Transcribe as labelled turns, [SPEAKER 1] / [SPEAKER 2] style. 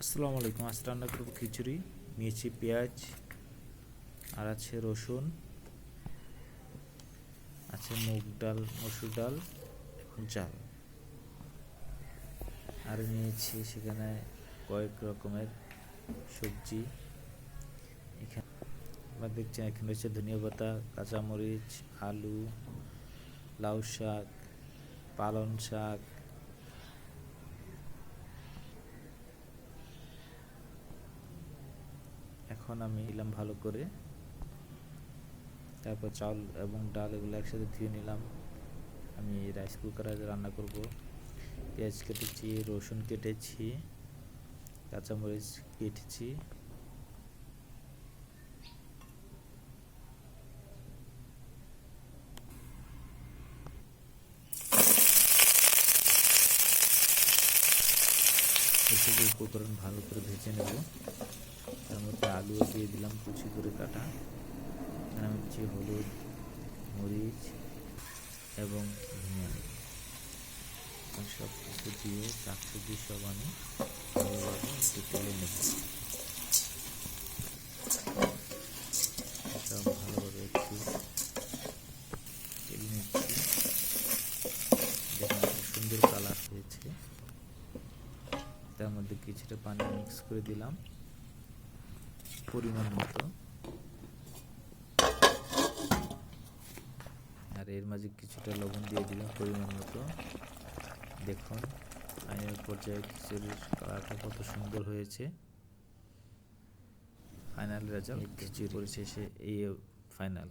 [SPEAKER 1] আসসালামু আলাইকুম। আজ রান্না করব খিচুড়ি, নিয়েছি পেঁয়াজ, আর আছে রসুন, আছে মুগ ডাল, মসুর ডাল চাল আর নিয়েছি সেখানে কয়েক রকমের সবজি। এখানে আপনারা দেখছেন এখানে রয়েছে ধনিয়া পাতা, কাঁচামরিচ, আলু, লাউ শাক, পালং শাক এখন আমি নিলাম ভালো করে। তারপর চাল এবং ডাল এগুলো একসাথে ধুয়ে নিলাম। আমি রাইস কুকারে রান্না করব। পেঁয়াজ কেটেছি, রসুন কেটেছি, কাঁচামরিচ কেটেছি। উপকরণ ভালো করে ভেজে নেব। তার মধ্যে আলুও দিয়ে দিলাম, কুচি করে কাটা। এখানে দিচ্ছি হলুদ, মরিচ এবং ধনিয়া। সব কিছু দিয়ে শাকসবজি সব আমি ভালোভাবে একটু তেলে নেব। সব ভালোভাবে একটু তেলে নিচ্ছি। দেখুন সুন্দর কালার হয়েছে। তার মধ্যে কিছুটা পানি মিক্স করে দিলাম। পরিমাণ মতো। আর এর মাঝে কিছুটা লবণ দিয়ে দিলাম পরিমাণ মতো। দেখুন ফাইনাল পর্যায়ে খিচুড়ির কালারটা কত সুন্দর হয়েছে। ফাইনাল রেজাল্ট খিচুড়ি পরিশেষে এই ফাইনাল